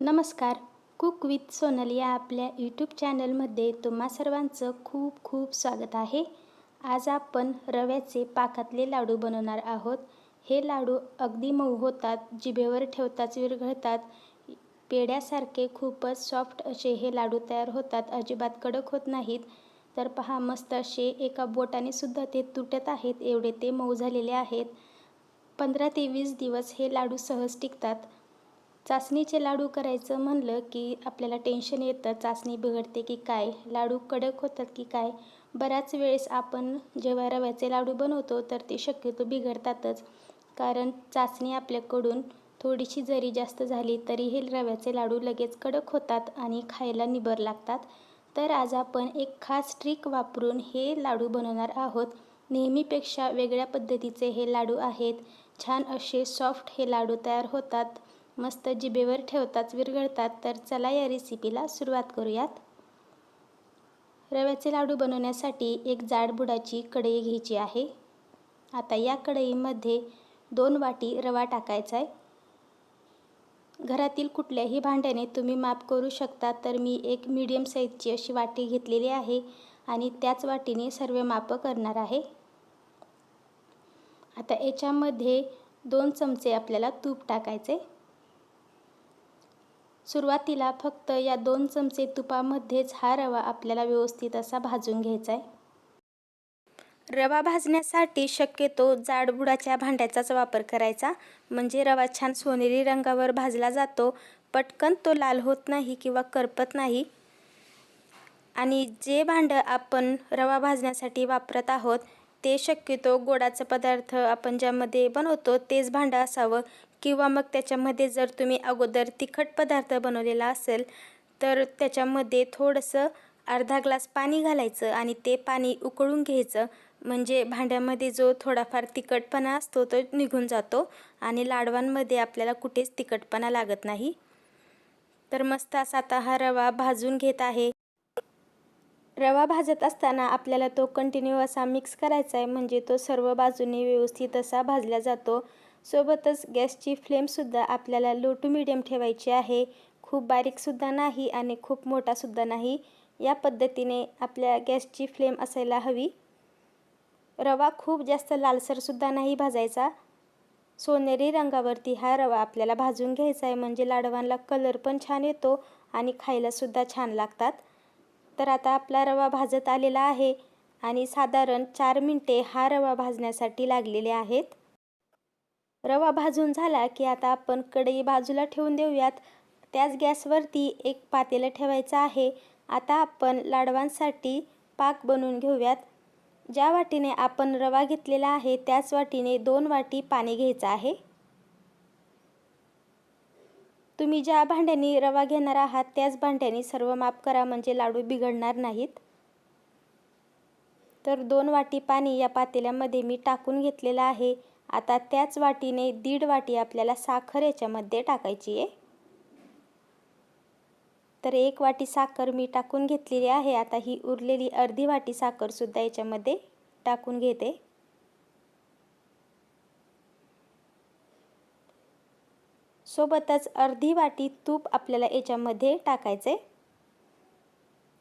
नमस्कार. Cook with Sonal या आपल्या यूट्यूब चॅनलमध्ये तुम्हा सर्वांचं खूप खूप स्वागत आहे. आज आपण रव्याचे पाकातले लाडू बनवणार आहोत. हे लाडू अगदी मऊ होतात जिभेवर ठेवताच विरघळतात. पेड्यासारखे खूपच सॉफ्ट असे हे लाडू तयार होतात. अजिबात कडक होत नाहीत. तर पहा मस्त असे एका बोटाने सुद्धा ते तुटत आहेत. एवढे ते मऊ झालेले आहेत. पंधरा ते वीस दिवस हे लाडू सहज टिकतात. चाचणीचे लाडू करायचं म्हणलं की आपल्याला टेन्शन येतं. चाचणी बिघडते की काय? लाडू कडक होतात की काय? बऱ्याच वेळेस आपण जेव्हा रव्याचे लाडू बनवतो तर ते शक्यतो बिघडतातच. कारण चाचणी आपल्याकडून थोडीशी जरी जास्त झाली तरी हे रव्याचे लाडू लगेच कडक होतात आणि खायला निबर लागतात. तर आज आपण एक खास ट्रिक वापरून हे लाडू बनवणार आहोत. नेहमीपेक्षा वेगळ्या पद्धतीचे हे लाडू आहेत. छान असे सॉफ्ट हे लाडू तयार होतात. मस्त जिभेवर ठेवताच विरघळतात तर चला या रेसिपीला सुरुवात करूयात. रव्याचे लाडू बनवण्यासाठी एक जाड बुडाची कढई घ्यायची आहे. आता या कढईमध्ये दोन वाटी रवा टाकायचा आहे. घरातील कुठल्याही भांड्याने तुम्ही माप करू शकता तर मी एक मीडियम साईजची अशी वाटी घेतलेली आहे आणि त्याच वाटीने सर्व माप करणार आहे. आता याच्यामध्ये दोन चमचे आपल्याला तूप टाकायचे सुरुवातीला फक्त या दोन चमचे तुपामध्येच हा रवा आपल्याला व्यवस्थित असा भाजून घ्यायचा आहे. रवा भाजण्यासाठी शक्यतो जाडबुडाच्या भांड्याचाच वापर करायचा. म्हणजे रवा छान सोनेरी रंगावर भाजला जातो. पटकन तो लाल होत नाही किंवा करपत नाही. आणि जे भांडं आपण रवा भाजण्यासाठी वापरत आहोत ते शक्यतो गोडाचं पदार्थ आपण ज्यामध्ये बनवतो तेच भांडं असावं. किंवा मग त्याच्यामध्ये जर तुम्ही अगोदर तिखट पदार्थ बनवलेला असेल तर त्याच्यामध्ये थोडंसं अर्धा ग्लास पाणी घालायचं आणि ते पाणी उकळून घ्यायचं. म्हणजे भांड्यामध्ये जो थोडाफार तिखटपणा असतो तो निघून जातो आणि लाडवांमध्ये आपल्याला कुठेच तिखटपणा लागत नाही. तर मस्त असा आता हा रवा भाजून घेत आहे. रवा भाजत असताना आपल्याला तो कंटिन्यू असा मिक्स करायचा आहे. म्हणजे तो सर्व बाजूने व्यवस्थित असा भाजला जातो. सोबतच गॅसची फ्लेमसुद्धा आपल्याला लो टू मिडियम ठेवायची आहे. खूप बारीकसुद्धा नाही आणि खूप मोठासुद्धा नाही. या पद्धतीने आपल्या गॅसची फ्लेम असायला हवी. रवा खूप जास्त लालसरसुद्धा नाही भाजायचा. सोनेरी रंगावरती हा रवा आपल्याला भाजून घ्यायचा आहे. म्हणजे लाडवांना कलर पण छान येतो आणि खायलासुद्धा छान लागतात. तर आता आपला रवा भाजत आलेला आहे आणि साधारण चार मिनटे हा रवा भाजण्यासाठी लागलेले आहेत. रवा भाजून झाला की आता आपण कढई बाजूला ठेवून देऊयात. त्याच गॅसवरती एक पातेलं ठेवायचं आहे. आता आपण लाडवांसाठी पाक बनवून घेऊयात. ज्या वाटीने आपण रवा घेतलेला आहे त्याच वाटीने दोन वाटी पाणी घ्यायचं आहे. तुम्ही ज्या भांड्याने रवा घेणार आहात त्याच भांड्याने सर्व माप करा म्हणजे लाडू बिघडणार नाहीत. तर दोन वाटी पाणी या पातेल्यामध्ये मी टाकून घेतलेलं आहे. आता त्याच वाटीने दीड वाटी आपल्याला साखर याच्यामध्ये टाकायची आहे. तर एक वाटी साखर मी टाकून घेतलेली आहे. आता ही उरलेली अर्धी वाटी साखरसुद्धा याच्यामध्ये टाकून घेते. सोबतच अर्धी वाटी तूप आपल्याला याच्यामध्ये टाकायचे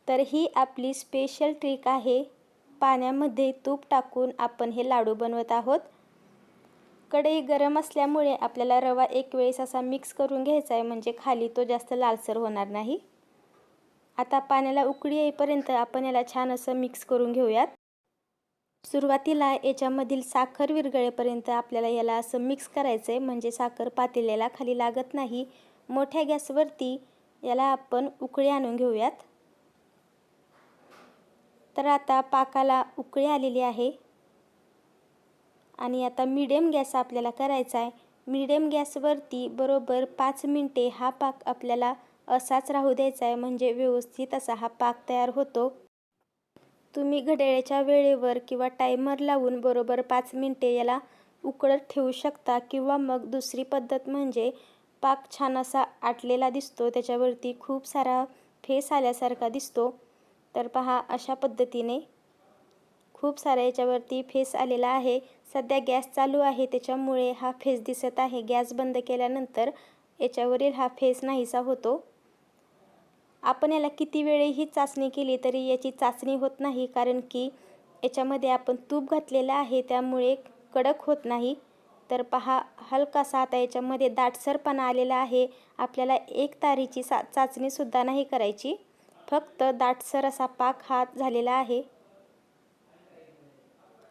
तर ही आपली स्पेशल ट्रिक आहे. पाण्यामध्ये तूप टाकून आपण हे लाडू बनवत आहोत. कढई गरम असल्यामुळे आपल्याला रवा एक वेळेस असा मिक्स करून घ्यायचा आहे म्हणजे खाली तो जास्त लालसर होणार नाही. आता पाण्याला उकळी येईपर्यंत आपण याला छान असं मिक्स करून घेऊयात. सुरुवातीला याच्यामधील साखर विरगळेपर्यंत आपल्याला याला असं मिक्स करायचं आहे म्हणजे साखर पातेल्याला खाली लागत नाही. मोठ्या गॅसवरती याला आपण उकळी आणून घेऊयात. तर आता पाकाला उकळी आलेली आहे. आणि आता मीडियम गॅस आपल्याला करायचा आहे. मीडियम गॅसवरती बरोबर पाच मिनटे हा पाक आपल्याला असाच राहू द्यायचा आहे. म्हणजे व्यवस्थित असा हा पाक तयार होतो. तुम्ही घड्याळ्याच्या वेळेवर किंवा टायमर लावून बरोबर पाच मिनटे याला उकळत ठेवू शकता. किंवा मग दुसरी पद्धत म्हणजे पाक छान असा आटलेला दिसतो. त्याच्यावरती खूप सारा फेस आल्यासारखा दिसतो. तर पहा अशा पद्धतीने खूप सारा याच्यावरती फेस आलेला आहे. सध्या गॅस चालू आहे त्याच्यामुळे हा फेस दिसत आहे. गॅस बंद केल्यानंतर याच्यावरील हा फेस नाहीसा होतो. आपण याला किती वेळेही चाचणी केली तरी याची चाचणी होत नाही कारण की याच्यामध्ये आपण तूप घातलेलं आहे त्यामुळे कडक होत नाही. तर पहा हलकासा आता याच्यामध्ये दाटसरपणा आलेला आहे. आपल्याला एक तारीची सा चाचणीसुद्धा नाही करायची. फक्त दाटसर असा पाक हा झालेला आहे.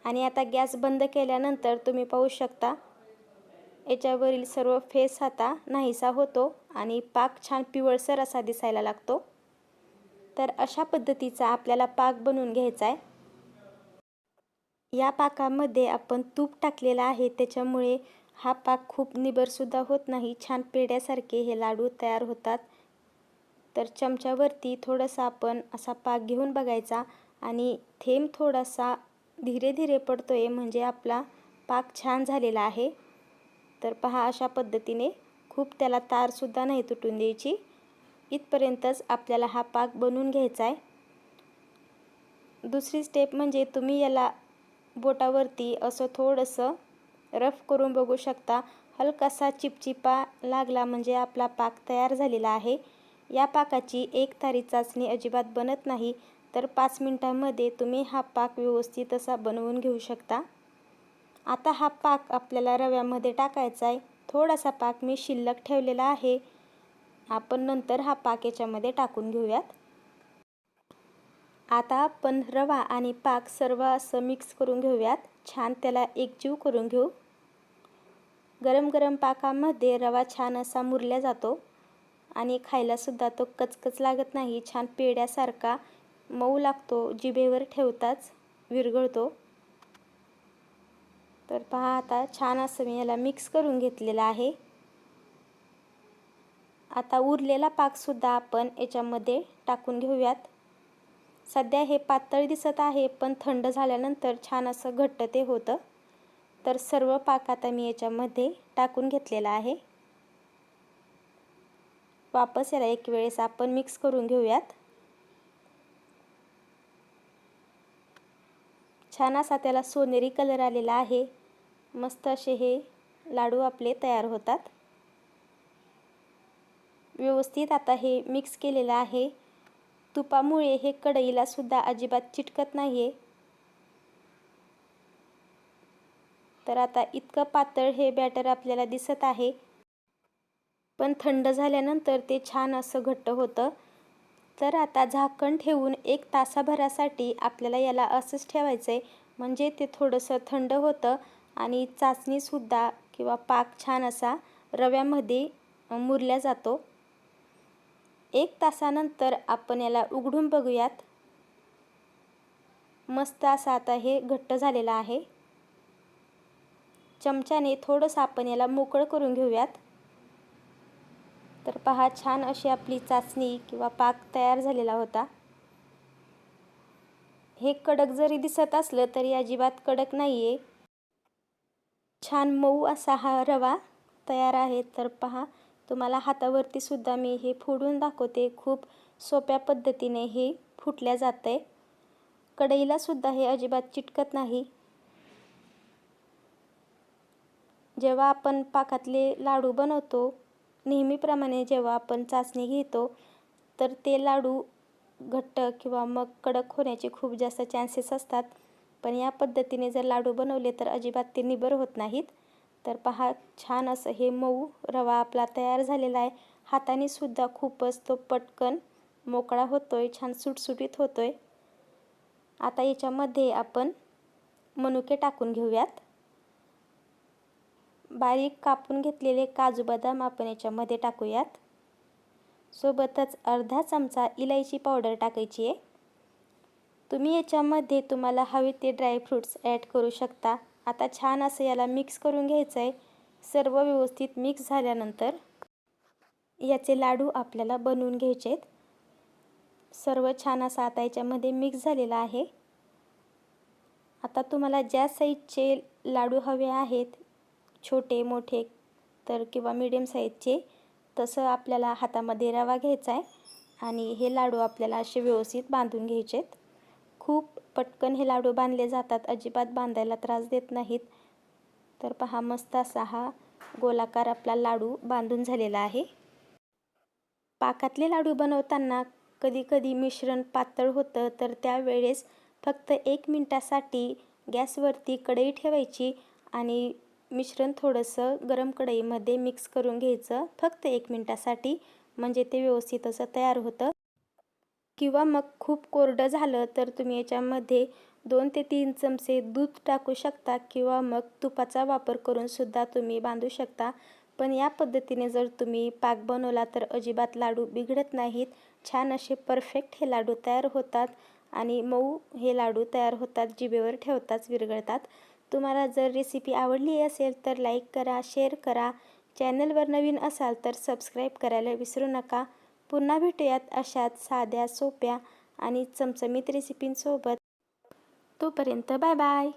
आणि आता गॅस बंद केल्यानंतर तुम्ही पाहू शकता याच्यावरील सर्व फेस आता नाहीसा होतो आणि पाक छान पिवळसर असा दिसायला लागतो. तर अशा पद्धतीचा आपल्याला पाक बनवून घ्यायचा आहे. या पाकामध्ये आपण तूप टाकलेलं आहे त्याच्यामुळे हा पाक खूप निबरसुद्धा होत नाही. छान पेड्यासारखे हे लाडू तयार होतात. तर चमच्यावरती थोडंसं आपण असा पाक घेऊन बघायचा आणि थेंब थोडासा धीरे धीरे पडतो आहे म्हणजे आपला पाक छान झालेला आहे. तर पहा अशा पद्धतीने खूप त्याला तारसुद्धा नाही तुटून द्यायची. इथपर्यंतच आपल्याला हा पाक बनवून घ्यायचा आहे दुसरी स्टेप म्हणजे तुम्ही याला बोटावरती असं थोडंसं रफ करून बघू शकता. हलकासा चिपचिपा लागला म्हणजे आपला पाक तयार झालेला आहे. या पाकाची एक तारी चाचणी अजिबात बनत नाही तर पाच मिनटामध्ये तुम्ही हा पाक व्यवस्थित असा बनवून घेऊ शकता. आता हा पाक आपल्याला रव्यामध्ये टाकायचा आहे. थोडासा पाक मी शिल्लक ठेवलेला आहे. आपण नंतर हा पाक याच्यामध्ये टाकून घेऊयात. आता आपण रवा आणि पाक सर्व असं मिक्स करून घेऊयात. छान त्याला एकजीव करून घेऊ. गरम गरम पाकामध्ये रवा छान असा मुरल्या जातो. आणि खायलासुद्धा तो कचकच लागत नाही. छान पेड्यासारखा मऊ लागतो जिभेवर ठेवताच विरघळतो. तर पहा आता छान असं मी याला मिक्स करून घेतलेलं आहे. आता उरलेला पाकसुद्धा आपण याच्यामध्ये टाकून घेऊयात. सध्या हे पातळ दिसत आहे पण थंड झाल्यानंतर छान असं घट्ट ते होतं. तर सर्व पाक आता मी याच्यामध्ये टाकून घेतलेला आहे. वापस याला एक वेळेस आपण मिक्स करून घेऊयात. छान असा त्याला सोनेरी कलर आलेला आहे. मस्त असे हे लाडू आपले तयार होतात. व्यवस्थित आता हे मिक्स केलेलं आहे. तुपामुळे हे कढईला सुद्धा अजिबात चिटकत नाही आहे तर आता इतकं पातळ हे बॅटर आपल्याला दिसत आहे. पण थंड झाल्यानंतर ते छान असं घट्ट होतं. तर आता झाकण ठेवून एक तासाभरासाठी आपल्याला याला असंच ठेवायचं आहे म्हणजे ते थोडंसं थंड होतं आणि चाचणीसुद्धा किंवा पाक छान असा रव्यामध्ये मुरल्या जातो. एक तासानंतर आपण याला उघडून बघूयात. मस्त असा आता हे घट्ट झालेला आहे. चमच्याने थोडंसं आपण याला मोकळं करून घेऊयात. तर पहा छान अशी आपली चाचणी किंवा पाक तयार झालेला होता. हे कडक जरी दिसत असलं तरी अजिबात कडक नाही आहे छान मऊ असा हा रवा तयार आहे. तर पहा तुम्हाला हातावरती सुद्धा मी हे फोडून दाखवते. खूप सोप्या पद्धतीने हे फुटल्या जाते कढईला सुद्धा हे अजिबात चिटकत नाही. जेव्हा आपण पाकातले लाडू बनवतो नेहमीप्रमाणे जेव्हा आपण चाचणी घेतो तर ते लाडू घट्ट किंवा मग कडक होण्याचे खूप जास्त चान्सेस असतात. पण या पद्धतीने जर लाडू बनवले तर अजिबात ते निबर होत नाहीत. तर पहा छान असं हे मऊ रवा आपला तयार झालेला आहे. हाताने सुद्धा खूपच तो पटकन मोकळा होतो आहे छान सुटसुटीत होतो आहे आता याच्यामध्ये आपण मनुके टाकून घेऊयात. बारीक कापून घेतलेले काजू बदाम आपण याच्यामध्ये टाकूयात. सोबतच अर्धा चमचा इलायची पावडर टाकायची आहे. तुम्ही याच्यामध्ये तुम्हाला हवे ते ड्रायफ्रूट्स ॲड करू शकता. आता छान असं याला मिक्स करून घ्यायचं आहे सर्व व्यवस्थित मिक्स झाल्यानंतर याचे लाडू आपल्याला बनवून घ्यायचे आहेत सर्व छान असं आता याच्यामध्ये मिक्स झालेलं आहे. आता तुम्हाला ज्या साईजचे लाडू हवे आहेत छोटे मोठे तर किंवा मीडियम साईजचे तसं आपल्याला हातामध्ये रवा घ्यायचा आहे आणि हे लाडू आपल्याला असे व्यवस्थित बांधून घ्यायचे आहेत खूप पटकन हे लाडू बांधले जातात अजिबात बांधायला त्रास देत नाहीत. तर पहा मस्त असा हा गोलाकार आपला लाडू बांधून झालेला आहे. पाकातले लाडू बनवताना कधीकधी मिश्रण पातळ होतं तर त्यावेळेस फक्त एक मिनटासाठी गॅसवरती कढई ठेवायची आणि मिश्रण थोडंसं गरम कढईमध्ये मिक्स करून घ्यायचं. फक्त एक मिनटासाठी. म्हणजे ते व्यवस्थित असं तयार होतं. किंवा मग खूप कोरडं झालं तर तुम्ही याच्यामध्ये दोन ते तीन चमचे दूध टाकू शकता. किंवा मग तुपाचा वापर करूनसुद्धा तुम्ही बांधू शकता. पण या पद्धतीने जर तुम्ही पाक बनवला तर अजिबात लाडू बिघडत नाहीत. छान असे परफेक्ट हे लाडू तयार होतात. आणि मऊ हे लाडू तयार होतात. जिभेवर ठेवताच विरघळतात. तुम्हाला जर रेसिपी आवडली असेल तर लाईक करा शेअर करा. चॅनलवर नवीन असाल तर सबस्क्राईब करायला विसरू नका. पुन्हा भेटूयात अशाच साध्या सोप्या आणि चमचमीत रेसिपींसोबत तोपर्यंत बाय बाय